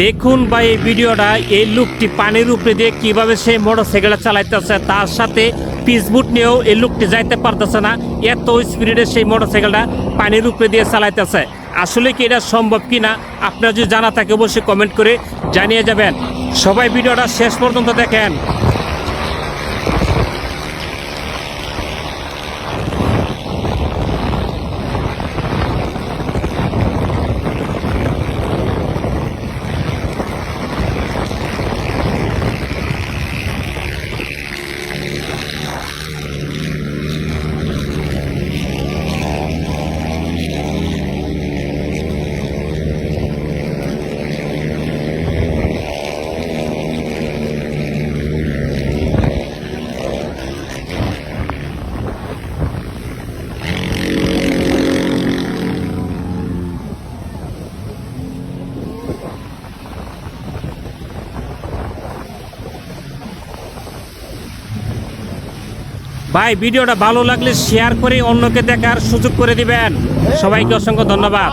দেখুন ভাই এই ভিডিওটা, এই লোকটি পানির উপরে দিয়ে কীভাবে সেই মোটরসাইকেল চালাইতেছে, তার সাথে পিসবুট নিয়েও এই লোকটি যাইতে পারতেছে না, এত স্পিডে সেই মোটরসাইকেলটা পানির উপরে দিয়ে চালাইতেছে। আসলে কি এটা সম্ভব কি না? আপনার যদি জানা থাকে অবশ্যই কমেন্ট করে জানিয়ে যাবেন। সবাই ভিডিওটা শেষ পর্যন্ত দেখেন। ভাই ভিডিওটা ভালো লাগলে শেয়ার করে অন্যকে দেখার সুযোগ করে দিবেন। সবাইকে অসংখ্য ধন্যবাদ।